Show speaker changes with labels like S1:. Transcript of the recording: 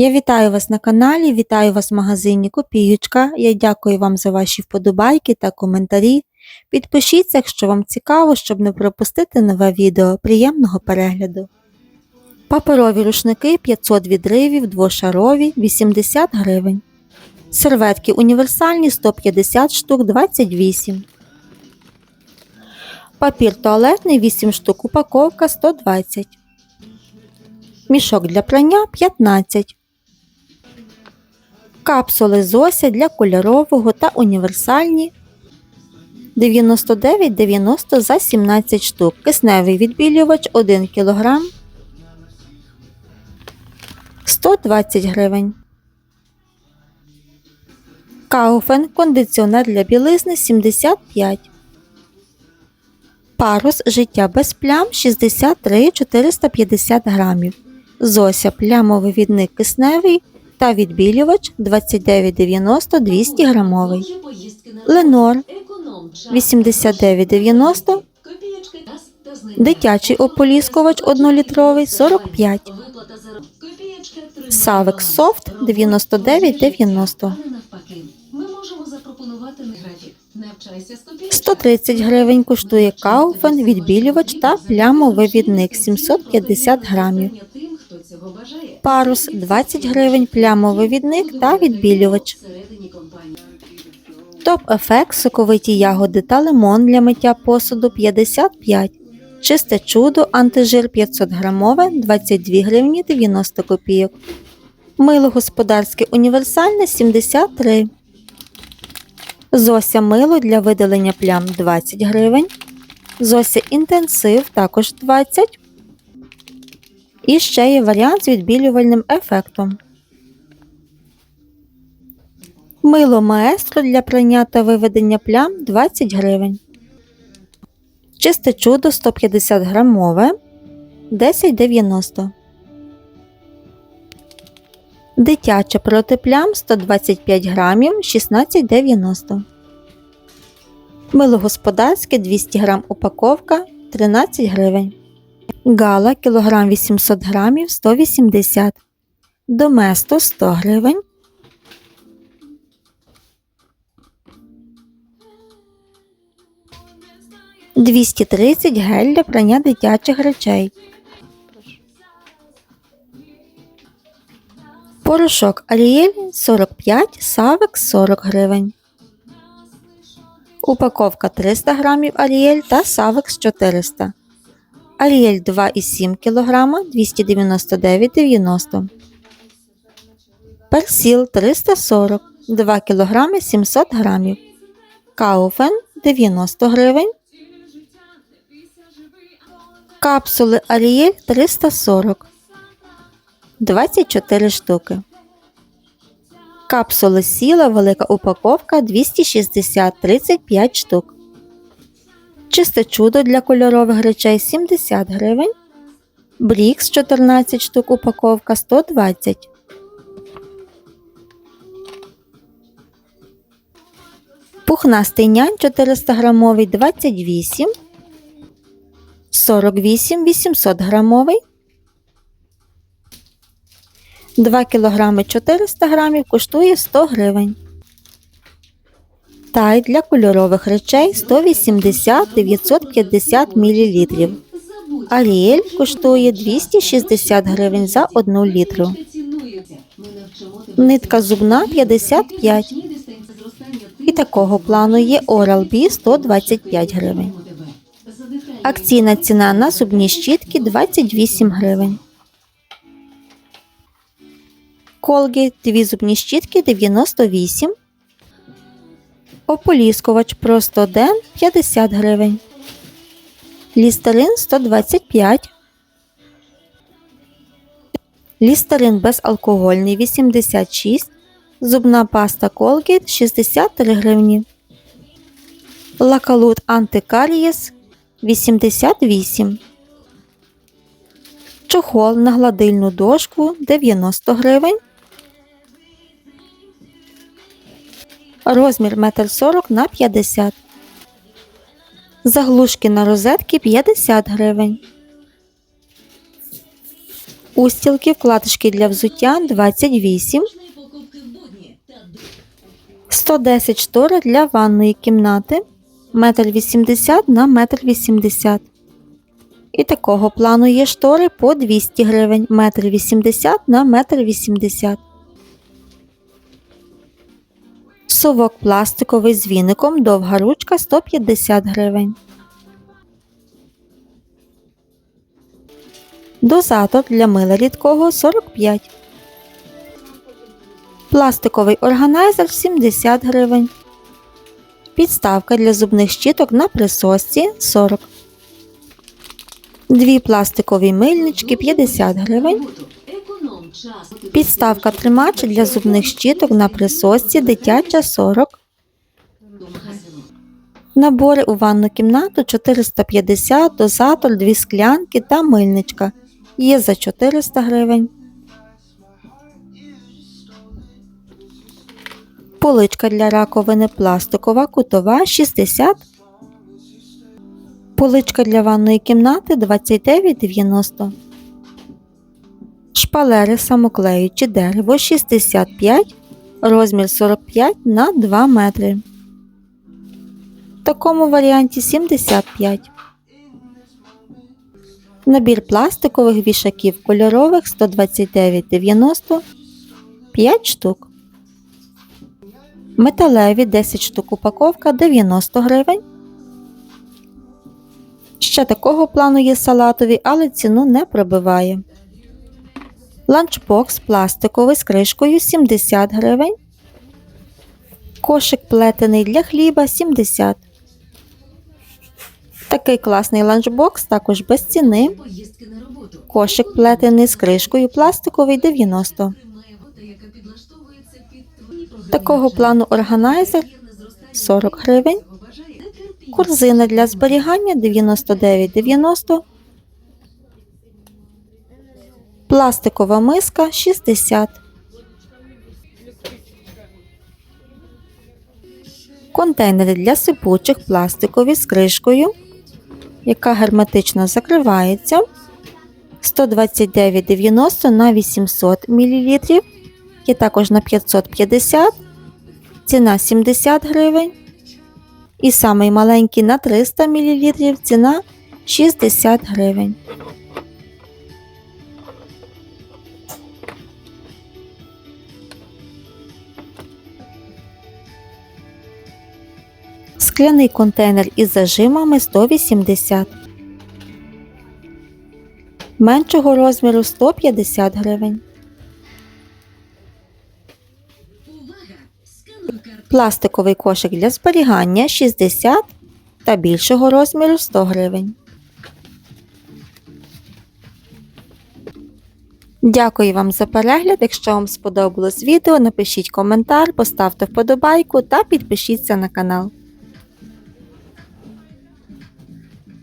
S1: Я вітаю вас на каналі, вітаю вас в магазині Копіючка. Я дякую вам за ваші вподобайки та коментарі. Підпишіться, якщо вам цікаво, щоб не пропустити нове відео. Приємного перегляду. Паперові рушники 500 відривів, двошарові 80 гривень. Серветки універсальні 150 штук 28. Папір туалетний 8 штук, упаковка 120. Мішок для прання 15. Капсули Зося для кольорового та універсальні 99,90 за 17 штук. Кисневий відбілювач 1 кг 120 гривень. Кауфен кондиціонер для білизни 75. Парус життя без плям 63 450 грамів. Зося плямовий відник кисневий та відбілювач 29,90 200 грамовий. Ленор 89,90 Дитячий ополіскувач 1-літровий 45. Савек Софт 99,90
S2: Ми можемо запропонувати не графік. Навчайся з
S1: 130 гривень коштує Кауфен, відбілювач та плямовий відник 750 грамів. Парус 20 гривень, плямовий відник та відбілювач. Топ ефект соковиті ягоди та лимон для миття посуду 55. Чисте чудо антижир 500 грамове 22 гривні 90 копійок. Мило господарське універсальне 73. Зося мило для видалення плям 20 гривень. Зося інтенсив також 20. І ще є варіант з відбілювальним ефектом. Мило маестро для прання та виведення плям 20 гривень. Чисте чудо 150 грамове 10,90. Дитяче проти плям 125 грамів 16,90. Мило господарське 200 грам упаковка 13 гривень. Гала кілограм 800 грамів 180. Доместо 100 гривень. – 230 гель для прання дитячих речей. Порошок Аріель 45, Савек 40 гривень. Упаковка 300 грамів Аріель та Савекс 400. Аріель 2,7 кг 299,90. Персіл 340 2 кг 700 грамів. Кауфен 90 гривень. Капсули Аріель 340 24 штуки. Капсули сіла велика упаковка 260 35 штук. Чисте чудо для кольорових речей 70 гривень. Брікс 14 штук упаковка 120. Пухнастий нянь 400 грамовий 28. 48 800 грамовий. 2 кг 400 грамів коштує 100 гривень. Тай для кольорових речей 180 950 мл. Аріель коштує 260 гривень за 1 літру. Нитка зубна 55.
S2: значні
S1: І такого плану є Oral-B 125 гривень. Акційна ціна на зубні щітки 28 гривень. Колгейт дві зубні щітки 98. Ополіскувач просто ден 50 гривень. Лістерин 125. Лістерин безалкогольний 86. Зубна паста Colgate 63 гривні. Лакалут антикарієс 88. Чохол на гладильну дошку 90 гривень. Розмір 1,40 м на 50 Заглушки на розетки 50 гривень. Устілки, вкладишки для взуття 28,
S2: Можної покупки в будні та
S1: 110 штори для ванної кімнати 1,80 м на 1,80 м. І такого плану є штори по 200 гривень 1,80 м на 1,80 м. Совок пластиковий з віником, довга ручка 150 гривень. Дозатор для мила рідкого 45 Пластиковий органайзер 70 гривень. Підставка для зубних щіток на присосці 40. Дві пластикові мильнички 50 гривень. Підставка тримач для зубних щіток на присосці дитяча 40. Набори у ванну кімнату 450, дозатор, дві склянки та мильничка. Є за 400 гривень. Поличка для раковини пластикова, кутова 60. Поличка для ванної кімнати 29,90. Шпалери самоклеючі дерево 65, розмір 45 на 2 метри. В такому варіанті 75. Набір пластикових вішаків кольорових 129,90 5 штук. Металеві 10 штук упаковка 90 гривень. Ще такого плану є салатові, але ціну не пробиває. Ланчбокс пластиковий з кришкою 70 гривень. Кошик плетений для хліба 70. Такий класний ланчбокс також без ціни. Кошик плетений з кришкою пластиковий 90.
S2: Має бути, яка підлаштовується під твої програмні
S1: Такого плану органайзер 40 гривень. Корзина для зберігання 99,90. Пластикова миска 60. Контейнери для сипучих пластикові з кришкою, яка герметично закривається. 129,90 на 800 мл. Є також на 550. Ціна 70 гривень. І самий маленький на 300 мл ціна 60 гривень. Скляний контейнер із зажимами 180. Меншого розміру 150 гривень. Пластиковий кошик для зберігання 60 та більшого розміру 100 гривень. Дякую вам за перегляд. Якщо вам сподобалось відео, напишіть коментар, поставте вподобайку та підпишіться на канал.